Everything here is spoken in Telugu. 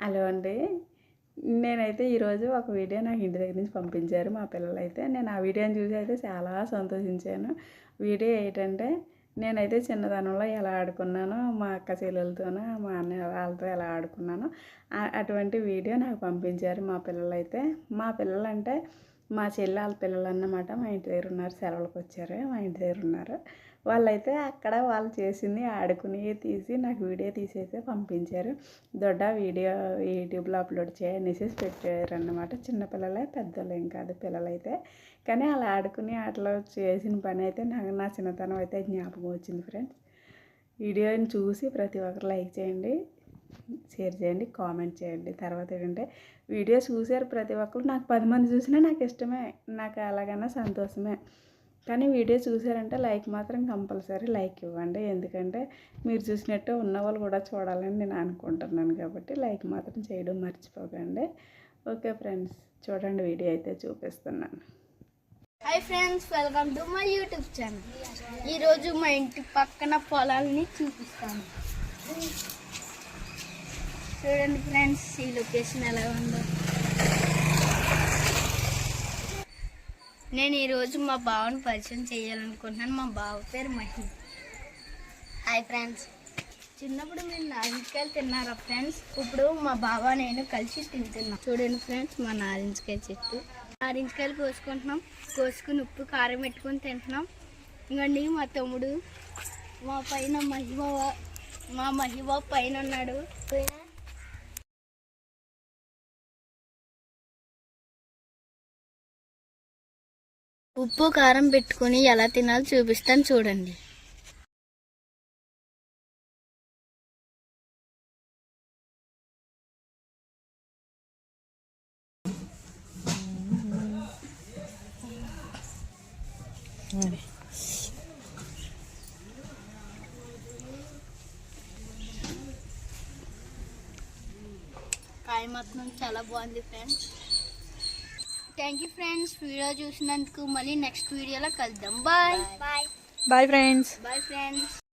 హలో అండి. నేనైతే ఈరోజు ఒక వీడియో నాకు ఇంటి దగ్గర నుంచి పంపించారు మా పిల్లలు అయితే నేను ఆ వీడియోని చూసి అయితే చాలా సంతోషించాను. వీడియో ఏంటంటే నేనైతే చిన్నతనంలో ఎలా ఆడుకున్నానో మా అక్క చెల్లెలతోనూ మా అన్న వాళ్ళతో ఎలా ఆడుకున్నానో అటువంటి వీడియో నాకు పంపించారు మా పిల్లలైతే. మా పిల్లలంటే మా చెల్లి వాళ్ళ పిల్లలు అన్నమాట మా ఇంటి దగ్గర ఉన్నారు సెలవులకు వచ్చారు మా ఇంటి దగ్గర ఉన్నారు. వాళ్ళైతే అక్కడ వాళ్ళు చేసింది ఆడుకుని తీసి నాకు వీడియో తీసి అయితే పంపించారు. దొడ్డ వీడియో యూట్యూబ్లో అప్లోడ్ చేయనేసి పెట్టారు అన్నమాట చిన్నపిల్లలే పెద్దలు ఏం కాదు పిల్లలైతే. కానీ అలా ఆడుకుని ఆటలో చేసిన పని అయితే నాకు నా చిన్నతనం అయితే జ్ఞాపకం వచ్చింది ఫ్రెండ్స్. వీడియోని చూసి ప్రతి ఒక్కరు లైక్ చేయండి. షేర్ చేయండి కామెంట్ చేయండి. తర్వాత ఏంటంటే వీడియో చూశారు ప్రతి ఒక్కరు. నాకు పది మంది చూసినా నాకు ఇష్టమే. నాకు ఎలాగైనా సంతోషమే. కానీ వీడియో చూసారంటే లైక్ మాత్రం కంపల్సరీ లైక్ ఇవ్వండి. ఎందుకంటే మీరు చూసినట్టు ఉన్న వాళ్ళు కూడా చూడాలని నేను అనుకుంటున్నాను కాబట్టి లైక్ మాత్రం చేయడం మర్చిపోకండి. ఓకే ఫ్రెండ్స్ చూడండి వీడియో అయితే చూపిస్తున్నాను. Hi friends welcome to my YouTube channel. ఈరోజు మా ఇంటి పక్కన పొలాలని చూపిస్తాను. చూడండి ఫ్రెండ్స్ ఈ లొకేషన్ ఎలా ఉందో. నేను ఈరోజు మా బావని పరిచయం చేయాలనుకుంటున్నాను. మా బావ పేరు మహి. Hi friends. చిన్నప్పుడు మేము నారింజకాయలు తిన్నారా ఫ్రెండ్స్? ఇప్పుడు మా బావ నేను కలిసి తింటున్నాం. చూడండి ఫ్రెండ్స్ మా నారింజకాయ చెట్టు. నారింజకాయలు కోసుకుంటున్నాం. కోసుకుని ఉప్పు కారం పెట్టుకొని తింటున్నాం. ఇంకండి మా తమ్ముడు మా పైన మహిబావ మా మహిబాబు పైన ఉన్నాడు. ఉప్పు కారం పెట్టుకొని ఎలా తినాలో చూపిస్తాను చూడండి. కాయ మాత్రం చాలా బాగుంది friends. Thank you friends. Video చూసినందుకు మళ్ళీ నెక్స్ట్ వీడియోలో కలుద్దాం. Bye. Bye bye friends bye friends.